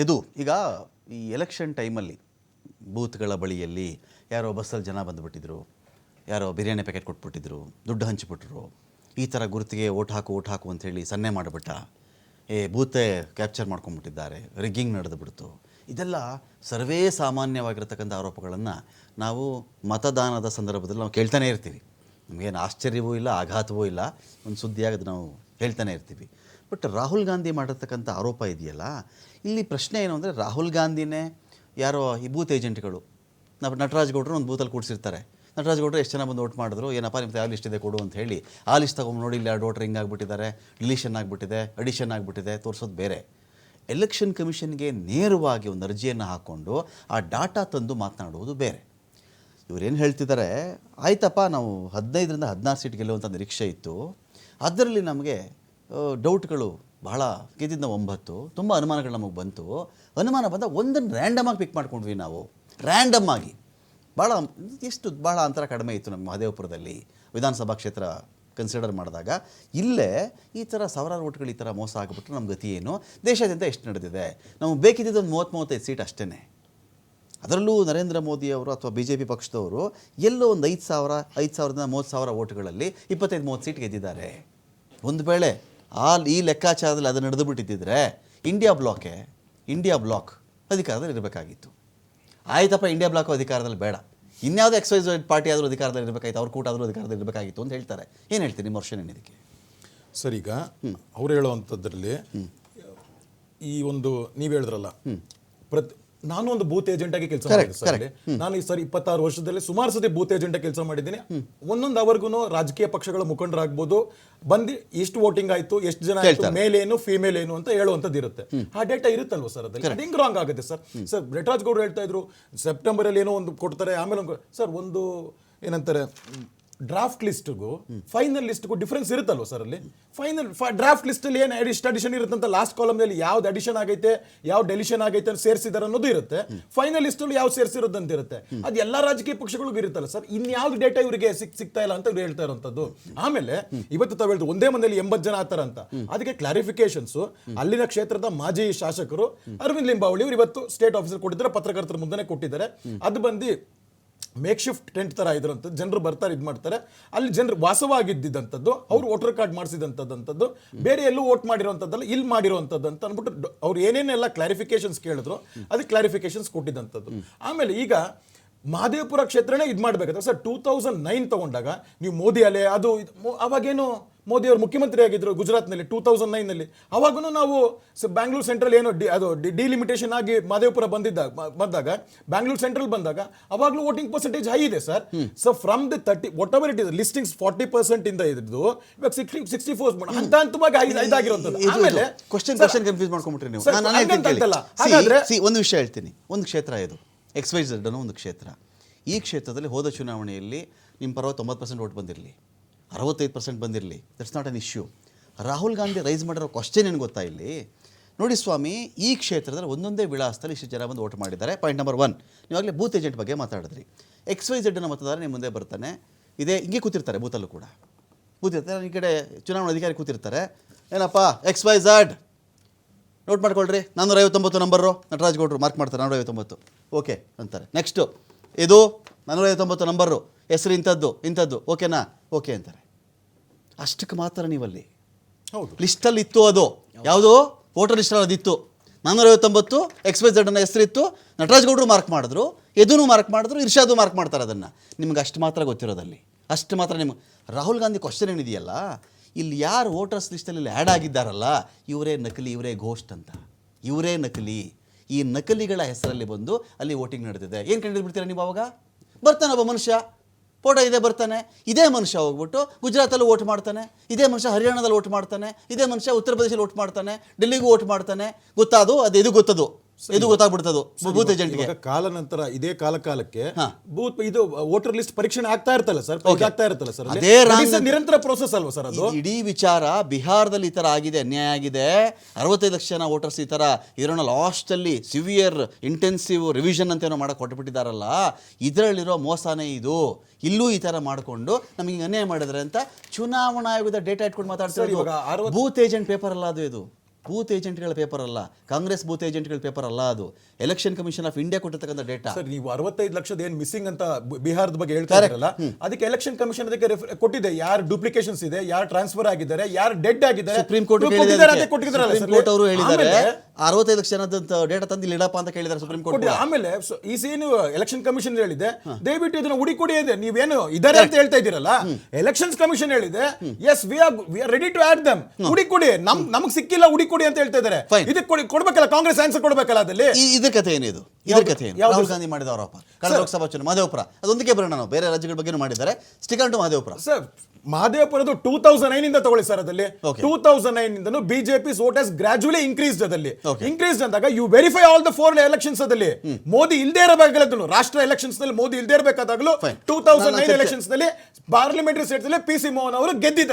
ಇದು ಈಗ ಈ ಎಲೆಕ್ಷನ್ ಟೈಮಲ್ಲಿ ಬೂತ್ಗಳ ಬಳಿಯಲ್ಲಿ ಯಾರೋ ಬಸ್ಸಲ್ಲಿ ಜನ ಬಂದುಬಿಟ್ಟಿದ್ರು, ಯಾರೋ ಬಿರಿಯಾನಿ ಪ್ಯಾಕೆಟ್ ಕೊಟ್ಬಿಟ್ಟಿದ್ರು, ದುಡ್ಡು ಹಂಚಿಬಿಟ್ರು, ಈ ಥರ ಗುರುತಿಗೆ ಓಟ್ ಹಾಕು ಓಟ್ ಹಾಕು ಅಂಥೇಳಿ ಸನ್ನೆ ಮಾಡಿಬಿಟ್ಟ, ಏ ಬೂತೆ ಕ್ಯಾಪ್ಚರ್ ಮಾಡ್ಕೊಂಡ್ಬಿಟ್ಟಿದ್ದಾರೆ ರಿಗ್ಗಿಂಗ್ ನಡೆದು ಬಿಡ್ತು. ಇದೆಲ್ಲ ಸರ್ವೇ ಸಾಮಾನ್ಯವಾಗಿರ್ತಕ್ಕಂಥ ಆರೋಪಗಳನ್ನು ನಾವು ಮತದಾನದ ಸಂದರ್ಭದಲ್ಲಿ ನಾವು ಕೇಳ್ತಾನೆ ಇರ್ತೀವಿ. ನಮಗೇನು ಆಶ್ಚರ್ಯವೂ ಇಲ್ಲ, ಆಘಾತವೂ ಇಲ್ಲ, ಒಂದು ಸುದ್ದಿಯಾಗದು ನಾವು ಹೇಳ್ತಾನೆ ಇರ್ತೀವಿ. ಬಟ್ ರಾಹುಲ್ ಗಾಂಧಿ ಮಾಡಿರ್ತಕ್ಕಂಥ ಆರೋಪ ಇದೆಯಲ್ಲ, ಇಲ್ಲಿ ಪ್ರಶ್ನೆ ಏನು ಅಂದರೆ ರಾಹುಲ್ ಗಾಂಧಿನೇ ಯಾರೋ ಈ ಬೂತ್ ಏಜೆಂಟ್ಗಳು ನಾವು ನಟರಾಜ್ ಗೌಡ್ರು ಒಂದು ಬೂತಲ್ಲಿ ಕೂಡಿಸಿರ್ತಾರೆ. ನಟರಾಜ್ ಗೌಡ್ರು ಎಷ್ಟು ಜನ ಬಂದು ಓಟ್ ಮಾಡಿದ್ರು, ಏನಪ್ಪ ನಿಮ್ಮ ಯಾವ ಲಿಸ್ಟ್ ಇದೆ ಕೊಡು ಅಂತ ಹೇಳಿ, ಆ ಲಿಸ್ಟ್ ತಗೊಂಡು ನೋಡಿ ಇಲ್ಲಿ ಎರಡು ವೋಟ್ರ್ ರಿಂಗ್ ಆಗಿಬಿಟ್ಟಿದ್ದಾರೆ, ಡಿಲೀಷನ್ ಆಗಿಬಿಟ್ಟಿದೆ, ಅಡಿಷನ್ ಆಗಿಬಿಟ್ಟಿದೆ, ತೋರಿಸೋದು ಬೇರೆ. ಎಲೆಕ್ಷನ್ ಕಮಿಷನ್ಗೆ ನೇರವಾಗಿ ಒಂದು ಅರ್ಜಿಯನ್ನು ಹಾಕ್ಕೊಂಡು ಆ ಡಾಟಾ ತಂದು ಮಾತನಾಡುವುದು ಬೇರೆ. ಇವರೇನು ಹೇಳ್ತಿದ್ದಾರೆ, ಆಯ್ತಪ್ಪ, ನಾವು ಹದಿನೈದರಿಂದ ಹದಿನಾರು ಸೀಟ್ ಗೆಲ್ಲುವಂಥ ನಿರೀಕ್ಷೆ ಇತ್ತು. ಅದರಲ್ಲಿ ನಮಗೆ ಡೌಟ್ಗಳು ಬಹಳ ಗೆದ್ದಿದ್ದ ಒಂಬತ್ತು. ತುಂಬ ಅನುಮಾನಗಳು ನಮಗೆ ಬಂತು. ಅನುಮಾನ ಬಂದ ಒಂದನ್ನು ರ್ಯಾಂಡಮ್ ಆಗಿ ಪಿಕ್ ಮಾಡ್ಕೊಂಡ್ವಿ ನಾವು. ರ್ಯಾಂಡಮ್ ಆಗಿ. ಭಾಳ ಎಷ್ಟು ಭಾಳ ಅಂತರ ಕಡಿಮೆ ಇತ್ತು ನಮ್ಮ ಮಹದೇವಪುರದಲ್ಲಿ ವಿಧಾನಸಭಾ ಕ್ಷೇತ್ರ ಕನ್ಸಿಡರ್ ಮಾಡಿದಾಗ. ಇಲ್ಲೇ ಈ ಥರ ಸಾವಿರಾರು ಓಟ್ಗಳು ಈ ಥರ ಮೋಸ ಆಗಿಬಿಟ್ರೆ ನಮ್ಮ ಗತಿ ಏನು? ದೇಶಾದ್ಯಂತ ಎಷ್ಟು ನಡೆದಿದೆ? ನಮಗೆ ಬೇಕಿದ್ದಿದ್ದು ಒಂದು ಮೂವತ್ತು ಮೂವತ್ತೈದು ಸೀಟ್ ಅಷ್ಟೇ ಅದರಲ್ಲೂ ನರೇಂದ್ರ ಮೋದಿ ಅವರು ಅಥವಾ ಬಿ ಜೆ ಪಿ ಪಕ್ಷದವರು ಎಲ್ಲೋ ಒಂದು ಐದು ಸಾವಿರ, ಐದು ಸಾವಿರದಿಂದ ಮೂವತ್ತು ಸಾವಿರ ಓಟ್ಗಳಲ್ಲಿ ಇಪ್ಪತ್ತೈದು, ಮೂವತ್ತು ಸೀಟ್ ಗೆದ್ದಿದ್ದಾರೆ. ಒಂದು ವೇಳೆ ಆ ಈ ಲೆಕ್ಕಾಚಾರದಲ್ಲಿ ಅದು ನಡೆದು ಬಿಟ್ಟಿದ್ದಿದ್ರೆ ಇಂಡಿಯಾ ಬ್ಲಾಕೆ ಇಂಡಿಯಾ ಬ್ಲಾಕ್ ಅಧಿಕಾರದಲ್ಲಿ ಇರಬೇಕಾಗಿತ್ತು. ಆಯ್ತಪ್ಪ ಇಂಡಿಯಾ ಬ್ಲಾಕ್ ಅಧಿಕಾರದಲ್ಲಿ ಬೇಡ. ಇನ್ಯಾವುದೇ ಎಕ್ಸೈಸ್ ಪಾರ್ಟಿ ಆದರೂ ಅಧಿಕಾರದಲ್ಲಿ ಇರಬೇಕಾಗಿತ್ತು ಅವ್ರ ಕೂಟ ಆದರೂ ಅಧಿಕಾರದಲ್ಲಿ ಇರಬೇಕಾಗಿತ್ತು ಅಂತ ಹೇಳ್ತಾರೆ. ಏನು ಹೇಳ್ತೀರಿ ನಿಮ್ಮ ವರ್ಷ ಇದಕ್ಕೆ ಸರ್ ಈಗ ಅವ್ರು ಹೇಳುವಂಥದ್ರಲ್ಲಿ ಈ ಒಂದು ನೀವು ಹೇಳಿದ್ರಲ್ಲ ಪ್ರತಿ ನಾನು ಒಂದು ಬೂತ್ ಏಜೆಂಟ್ ಆಗಿ ಕೆಲಸ ಮಾಡಿದ್ದೆ ಸರ್. ನಾನು ಈ ಸರ್ ಇಪ್ಪತ್ತಾರು ವರ್ಷದಲ್ಲಿ ಸುಮಾರು ಸತಿ ಬೂತ್ ಏಜೆಂಟ್ ಆಗಿ ಕೆಲಸ ಮಾಡಿದ್ದೀನಿ. ಒಂದೊಂದು ಅವರ್ಗು ರಾಜಕೀಯ ಪಕ್ಷಗಳ ಮುಖಂಡರಾಗ್ಬೋದು. ಬಂದು ಎಷ್ಟು ವೋಟಿಂಗ್ ಆಯ್ತು ಎಷ್ಟು ಜನ ಆಯ್ತು ಮೇಲ್ ಏನು ಫಿಮೇಲ್ ಏನು ಅಂತ ಹೇಳುವಂಥದ್ದು ಇರುತ್ತೆ. ಆ ಡೇಟಾ ಇರುತ್ತಲ್ವ ಸರ್ ಅದ್ರಲ್ಲಿ? ಅದು ಹೆಂಗ್ ರಾಂಗ್ ಆಗುತ್ತೆ ಸರ್? ಸರ್ ನಟರಾಜ್ ಗೌಡ್ರು ಹೇಳ್ತಾ ಇದ್ರು ಸೆಪ್ಟೆಂಬರ್ ಅಲ್ಲಿ ಏನೋ ಒಂದು ಕೊಡ್ತಾರೆ ಆಮೇಲೆ ಒಂದು ಸರ್ ಒಂದು ಏನಂತಾರೆ ಡ್ರಾಫ್ಟ್ ಲಿಸ್ಟ್ಗೂ ಫೈನಲ್ ಲಿಸ್ಟ್ಗೂ ಡಿಫ್ರೆನ್ಸ್ ಇರುತ್ತಲ್ವ ಸರ್ ಅಲ್ಲಿ? ಫೈನಲ್ ಡ್ರಾಫ್ಟ್ ಲಿಸ್ಟ್ ಅಲ್ಲಿ ಏನು ಎಷ್ಟು ಅಡಿಷನ್ ಇರುತ್ತಂತ ಲಾಸ್ಟ್ ಕಾಲಮ್ನಲ್ಲಿ ಯಾವ್ದು ಅಡಿಷನ್ ಆಗೈತೆ ಯಾವ ಡೆಲಿಷನ್ ಆಗೈತೆ ಅಂತ ಸೇರಿಸಿದಾರೆ ಅನ್ನೋದು ಇರುತ್ತೆ. ಫೈನಲ್ ಲಿಸ್ಟ್ ಅಲ್ಲಿ ಯಾವ ಸೇರಿಸಿರೋದು ಅಂತ ಇರುತ್ತೆ. ಅದು ಎಲ್ಲಾ ರಾಜಕೀಯ ಪಕ್ಷಗಳಿಗೂ ಇರುತ್ತಲ್ಲ ಸರ್ ಇನ್ಯಾವ್ದು ಡೇಟಾ ಇವರಿಗೆ ಸಿಕ್, ಸಿಗ್ತಾ ಇಲ್ಲ ಅಂತ ಹೇಳ್ತಾ ಇರುವಂತದ್ದು ಆಮೇಲೆ, ಇವತ್ತು ತಾವು ಹೇಳಿದ್ರು ಒಂದೇ ಮನೆಯಲ್ಲಿ ಎಂಬತ್ತು ಜನ ಆತರ ಅಂತ. ಅದಕ್ಕೆ ಕ್ಲಾರಿಫಿಕೇಶನ್ಸು ಅಲ್ಲಿನ ಕ್ಷೇತ್ರದ ಮಾಜಿ ಶಾಸಕರು ಅರವಿಂದ್ ಲಿಂಬಾವಳಿ ಇವರು ಇವತ್ತು ಸ್ಟೇಟ್ ಆಫೀಸರ್ ಕೊಟ್ಟಿದ್ದಾರೆ, ಪತ್ರಕರ್ತರ ಮುಂದೆ ಕೊಟ್ಟಿದ್ದಾರೆ. ಅದು ಬಂದು ಮೇಕ್ ಶಿಫ್ಟ್ ಟೆಂಟ್ ತರ ಇದ್ರಂಥದ್ದು ಜನರು ಬರ್ತಾರೆ, ಇದು ಮಾಡ್ತಾರೆ. ಅಲ್ಲಿ ಜನರು ವಾಸವಾಗಿದ್ದಂಥದ್ದು ಅವ್ರು ವೋಟರ್ ಕಾರ್ಡ್ ಮಾಡಿಸಿದಂಥದ್ದಂಥದ್ದು ಬೇರೆ ಎಲ್ಲೂ ವೋಟ್ ಮಾಡಿರೋಂಥದ್ದಲ್ಲ ಇಲ್ಲಿ ಮಾಡಿರೋಂಥದ್ದು ಅಂತ ಅಂದ್ಬಿಟ್ಟು ಅವ್ರು ಏನೇನೆಲ್ಲ ಕ್ಲಾರಿಫಿಕೇಶನ್ಸ್ ಕೇಳಿದ್ರು, ಅದಕ್ಕೆ ಕ್ಲಾರಿಫಿಕೇಶನ್ಸ್ ಕೊಟ್ಟಿದ್ದಂಥದ್ದು ಆಮೇಲೆ ಈಗ ಮಹದೇವಪುರ ಕ್ಷೇತ್ರನೇ ಇದು ಮಾಡಬೇಕಾದ್ರೆ ಸರ್ ಟೂ ತೌಸಂಡ್ ನೈನ್ ತಗೊಂಡಾಗ ನೀವು ಮೋದಿ ಅಲೆ ಅದು ಅವಾಗೇನು ಮೋದಿ ಅವರು ಮುಖ್ಯಮಂತ್ರಿ ಆಗಿದ್ರು ಗುಜರಾತ್ನಲ್ಲಿ ಟೂ ತೌಸಂಡ್ ನೈನಲ್ಲಿ ಅವಾಗೂ ನಾವು ಬ್ಯಾಂಗ್ಳೂರ್ ಸೆಂಟ್ರಲ್ ಏನೋ ಡಿ ಅದು ಡಿಲಿಮಿಟೇಷನ್ ಆಗಿ ಮಹದೇವಪುರ ಬಂದಿದ್ದಾಗ ಬಂದಾಗ ಬ್ಯಾಂಗ್ಳೂರ್ ಸೆಂಟ್ರಲ್ ಬಂದಾಗ ಅವಾಗಲೂ ವೋಟಿಂಗ್ ಪರ್ಸೆಂಟೇಜ್ ಹೈ ಇದೆ sir. So from the thirty whatever it is listings forty percent ಇಂದ ಇದ್ದು ಇವಾಗ ಸಿಕ್ಸ್ಟಿ ಸಿಕ್ಸ್ಟಿ ಫೋರ್ ಅಂತ ಹಂತವಾಗಿ ಐದು ಐದಾಗಿರುವಂಥದ್ದು ಆಮೇಲೆ ಕ್ವಶನ್ ಕನ್ಫ್ಯೂಸ್ ಮಾಡ್ಕೊಂಡ್ಬಿಟ್ರಿ ನೀವು. ಹಾಗಾದ್ರೆ ಒಂದು ವಿಷಯ ಹೇಳ್ತೀನಿ. ಒಂದು ಕ್ಷೇತ್ರ ಇದು. ಎಕ್ಸ್ ವೈ ಝೆಡ್ ಅನ್ನೋ ಒಂದು ಕ್ಷೇತ್ರ. ಈ ಕ್ಷೇತ್ರದಲ್ಲಿ ಹೋದ ಚುನಾವಣೆಯಲ್ಲಿ ನಿಮ್ಮ ಪರವತ್ತೊಂಬತ್ತು ತೊಂಬತ್ತು ಪರ್ಸೆಂಟ್ ಓಟ್ ಬಂದಿರಲಿ, ಅರವತ್ತೈದು percent ಬಂದಿರಲಿ that's not an issue Rahul Gandhi raise ಮಾಡಿರೋ ಕ್ವಶನ್ ಏನು ಗೊತ್ತಾ ಇಲ್ಲಿ? ನೋಡಿ ಸ್ವಾಮಿ, ಈ ಕ್ಷೇತ್ರದಲ್ಲಿ ಒಂದೊಂದೇ ವಿಳಾಸದಲ್ಲಿ ಇಷ್ಟು ಜನ ಬಂದು ಓಟ್ ಮಾಡಿದ್ದಾರೆ. ಪಾಯಿಂಟ್ ನಂಬರ್ ಒನ್ ನೀವಾಗಲೇ ಬೂತ್ ಏಜೆಂಟ್ ಬಗ್ಗೆ ಮಾತಾಡಿದ್ರಿ. ಎಕ್ಸ್ ವೈ ಝೆಡ್ನ ಮತದಾರ ನಿಮ್ಮ ಮುಂದೆ ಬರ್ತಾನೆ. ಇದೇ, ಹಿಂಗೆ ಕೂತಿರ್ತಾರೆ ಬೂತಲ್ಲೂ ಕೂಡ. ಕೂತಿರ್ತಾರೆ, ಈ ಕಡೆ ಚುನಾವಣಾ ಅಧಿಕಾರಿ ಕೂತಿರ್ತಾರೆ. ಏನಪ್ಪ ಎಕ್ಸ್ ವೈ ಝಡ್ ನೋಟ್ ಮಾಡ್ಕೊಳ್ರಿ. ನಾನ್ನೂರ ಐವತ್ತೊಂಬತ್ತು ನಂಬರು ನಟರಾಜ್ ಗೌಡ್ರು ಮಾರ್ಕ್ ಮಾಡ್ತಾರೆ ನಾನ್ನೂರ ಐವತ್ತೊಂಬತ್ತು ಓಕೆ ಅಂತಾರೆ. ನೆಕ್ಸ್ಟು ಇದು ನಾನ್ನೂರ ಐವತ್ತೊಂಬತ್ತು ನಂಬರು ಹೆಸರು ಇಂಥದ್ದು ಇಂಥದ್ದು. ಓಕೆನಾ ಓಕೆ ಅಂತಾರೆ. ಅಷ್ಟಕ್ಕೆ ಮಾತ್ರ ನೀವಲ್ಲಿ. ಹೌದು. ಲಿಸ್ಟಲ್ಲಿ ಇತ್ತು ಅದು. ಯಾವುದು? ವೋಟರ್ ಲಿಸ್ಟಲ್ಲಿ ಅದಿತ್ತು ನಾನ್ನೂರ ಐವತ್ತೊಂಬತ್ತು ಎಕ್ಸ್ಪ್ರೆಸ್ ಅನ್ನೋ ಹೆಸರಿತ್ತು. ನಟರಾಜ್ ಗೌಡ್ರು ಮಾರ್ಕ್ ಮಾಡಿದ್ರು. ಎದೂ ಮಾರ್ಕ್ ಮಾಡಿದ್ರು ಇರ್ಷಾದು ಮಾರ್ಕ್ ಮಾಡ್ತಾರೆ ಅದನ್ನು. ನಿಮ್ಗೆ ಅಷ್ಟು ಮಾತ್ರ ಗೊತ್ತಿರೋದಲ್ಲಿ. ಅಷ್ಟು ಮಾತ್ರ ನಿಮ್ಗೆ. ರಾಹುಲ್ ಗಾಂಧಿ ಕ್ವಶನ್ ಏನಿದೆಯಲ್ಲ? ಇಲ್ಲಿ ಯಾರು ವೋಟರ್ಸ್ ಲಿಸ್ಟಲ್ಲಿ ಆ್ಯಡ್ ಆಗಿದ್ದಾರಲ್ಲ, ಇವರೇ ನಕಲಿ, ಇವರೇ ಘೋಸ್ಟ್ ಅಂತ. ಇವರೇ ನಕಲಿ. ಈ ನಕಲಿಗಳ ಹೆಸರಲ್ಲಿ ಬಂದು ಅಲ್ಲಿ ವೋಟಿಂಗ್ ನಡೆದಿದೆ ಏನು ಕಂಡು ಬಿಡ್ತೀರಾ ನೀವು ಅವಾಗ? ಬರ್ತಾನೆ ಒಬ್ಬ ಮನುಷ್ಯ. ಫೋಟೋ ಇದೆ, ಬರ್ತಾನೆ. ಇದೇ ಮನುಷ್ಯ ಹೋಗ್ಬಿಟ್ಟು ಗುಜರಾತಲ್ಲೂ ವೋಟ್ ಮಾಡ್ತಾನೆ. ಇದೇ ಮನುಷ್ಯ ಹರಿಯಾಣದಲ್ಲಿ ವೋಟ್ ಮಾಡ್ತಾನೆ. ಇದೇ ಮನುಷ್ಯ ಉತ್ತರ ಪ್ರದೇಶದಲ್ಲಿ ವೋಟ್ ಮಾಡ್ತಾನೆ. ಡೆಲ್ಲಿಗೂ ವೋಟ್ ಮಾಡ್ತಾನೆ. ಗೊತ್ತಾದು? ಅದು ಇದು ಗೊತ್ತದು? ಇದು ಗೊತ್ತಾಗ್ಬಿಡ್ತದು ಬೂತ್ ಏಜೆಂಟ್ಗೆ ಕಾಲ ನಂತರ ಇದೇ ಕಾಲ ಕಾಲಕ್ಕೆ. ಬೂತ್ ಇದು ವೋಟರ್ ಲಿಸ್ಟ್ ಪರೀಕ್ಷಣೆ ಆಗ್ತಾ ಇರ್ತಲ್ಲ ಸರ್? ಆಗ್ತಾ ಇರ್ತಲ್ಲ ಸರ್? ಅದೇ ನಿರಂತರ ಪ್ರೋಸೆಸ್ ಅಲ್ವಾ ಸರ್ ಅದು? ಇಡೀ ವಿಚಾರ ಬಿಹಾರದಲ್ಲಿ ಈ ತರ ಆಗಿದೆ ಅನ್ಯಾಯ ಆಗಿದೆ. ಅರವತ್ತೈದು ಲಕ್ಷ ಜನ ವೋಟರ್ಸ್ ಈ ತರ ಇದರನ್ನ ಲಾಸ್ಟ್ ಅಲ್ಲಿ ಸಿವಿಯರ್ ಇಂಟೆನ್ಸಿವ್ ರಿವಿಷನ್ ಅಂತ ಏನೋ ಮಾಡಕ್ ಕೊಟ್ಬಿಟ್ಟಿದ್ದಾರಲ್ಲ ಇದರಲ್ಲಿರೋ ಮೋಸನೇ ಇದು. ಇಲ್ಲೂ ಈ ತರ ಮಾಡಿಕೊಂಡು ನಮಗೆ ಅನ್ಯಾಯ ಮಾಡಿದ್ರೆ ಅಂತ ಚುನಾವಣಾ ಆಯೋಗದ ಡೇಟಾ ಇಟ್ಕೊಂಡು ಮಾತಾಡ್ತಾರೆ ಬೂತ್ ಏಜೆಂಟ್ ಪೇಪರ್ ಅಲ್ಲ ಅದು ಇದು. ಬೂತ್ ಏಜೆಂಟ್ಗಳ ಪೇಪರ್ ಅಲ್ಲ ಕಾಂಗ್ರೆಸ್ ಬೂತ್ ಏಜೆಂಟ್ಗಳ ಪೇಪರ್ ಅಲ್ಲ ಅದು. ಎಲೆಕ್ಷನ್ ಕಮಿಷನ್ ಆಫ್ ಇಂಡಿಯಾ ಕೊಟ್ಟಿರ್ತಕ್ಕಂಥ ಡೇಟಾ ಸರ್ ನೀವು ಅರವತ್ತೈದು ಲಕ್ಷದ ಏನು ಮಿಸ್ಸಿಂಗ್ ಅಂತ ಬಿಹಾರದ ಬಗ್ಗೆ ಹೇಳ್ತಾ ಇರಲ್ಲ ಅದಕ್ಕೆ ಎಲೆಕ್ಷನ್ ಕಮಿಷನ್ ಅದಕ್ಕೆ ಕೊಟ್ಟಿದೆ. ಯಾರು ಡೂಪ್ಲಿಕೇಶನ್ಸ್ ಇದೆ ಯಾರು ಟ್ರಾನ್ಸ್ಫರ್ ಆಗಿದ್ದಾರೆ ಯಾರು ಡೆಡ್ ಆಗಿದ್ದಾರೆ ಸುಪ್ರೀಂ ಕೋರ್ಟ್ ಕೋರ್ಟ್ ಅವರು ಹೇಳಿದ್ದಾರೆ. ಅರವತ್ತೈದು ಲಕ್ಷ ಜನದಂತ ಡೇಟಾ ತಂದು ಇಡಪ್ಪ ಅಂತ ಕೇಳಿದ್ದಾರೆ ಸುಪ್ರೀಂ ಕೋರ್ಟ್ ಆಮೇಲೆ ಈ ಸೇನು ಎಲೆಕ್ಷನ್ ಕಮಿಷನ್ ಹೇಳಿದೆ. ದಯವಿಟ್ಟು ಇದನ್ನ ಹುಡಿಕೊಡಿ ಇದೆ. ನೀವೇನು ಇದಾರೆ ಅಂತ ಹೇಳ್ತಾ ಇದ್ದೀರಲ್ಲ? ಎಲೆಕ್ಷನ್ಸ್ ಕಮಿಷನ್ ಹೇಳಿದೆ. Yes we are we are ready to add them ಹುಡಿಕೊಡಿ. ನಮ್ ನಮಗ್ ಸಿಕ್ಕಿಲ್ಲ ಹುಡಿಕೊಡಿ ಅಂತ ಹೇಳ್ತಾ ಇದ್ದಾರೆ. Fine. ಇದಕ್ಕೆ ಕೊಡಿ ಕೊಡ್ಬೇಕಲ್ಲ? ಕಾಂಗ್ರೆಸ್ ಆನ್ಸರ್ ಕೊಡ್ಬೇಕಲ್ಲ ಅದಲ್ಲಿ ಇದ್ರ ಕಥೆ ಏನಿದು ಇದ್ರ? ಕಥೆ ರಾಹುಲ್ ಗಾಂಧಿ ಮಾಡಿದ ಆರೋಪ. ಕಳೆದ ಲೋಕಸಭಾ ಚುನಾವಣೆ ಮಹದೇವಪುರ ಅದೊಂದಿಗೆ ಬರೋಣ ನಾವು. ಬೇರೆ ರಾಜ್ಯಗಳ ಬಗ್ಗೆನೂ ಮಾಡಿದ್ದಾರೆ. ಸ್ಟಿಕ್ ಟು ಮಹದೇವಪುರ ಸರ್ ಮಹದೇವಪುರದು ಟೂ ತೌಸಂಡ್ ನೈನ್ ಇಂದ ತಗೊಳ್ಳಿ ಸರ್ ಅದಲ್ಲಿ. ಟೂ ತೌಸಂಡ್ ನೈನ್ ಇಂದ BJP vote has gradually increase ಅದಲ್ಲಿ. ಇನ್ಕ್ರೀಸ್ ಅಂದಾಗ you verify all the four elections ಅದಲ್ಲಿ ಮೋದಿ ಇಲ್ದೇ ಇರಬೇಕಾಗಲೂ ರಾಷ್ಟ್ರ ಎಲೆಕ್ಷನ್ಸ್ನಲ್ಲಿ ಮೋದಿ ಇಲ್ದೇ ಇರಬೇಕಾದಾಗಲೂ. ಟೂ ತೌಸಂಡ್ ನೈನ್ ಎಲೆಕ್ಷನ್ಸ್ನಲ್ಲಿ ಪಾರ್ಲಿಮೆಂಟರಿ ಸೀಟ್ನಲ್ಲಿ ಪಿ ಸಿ ಮೋಹನ್ ಅವರು ಗೆದ್ದಿದ್ದಾರೆ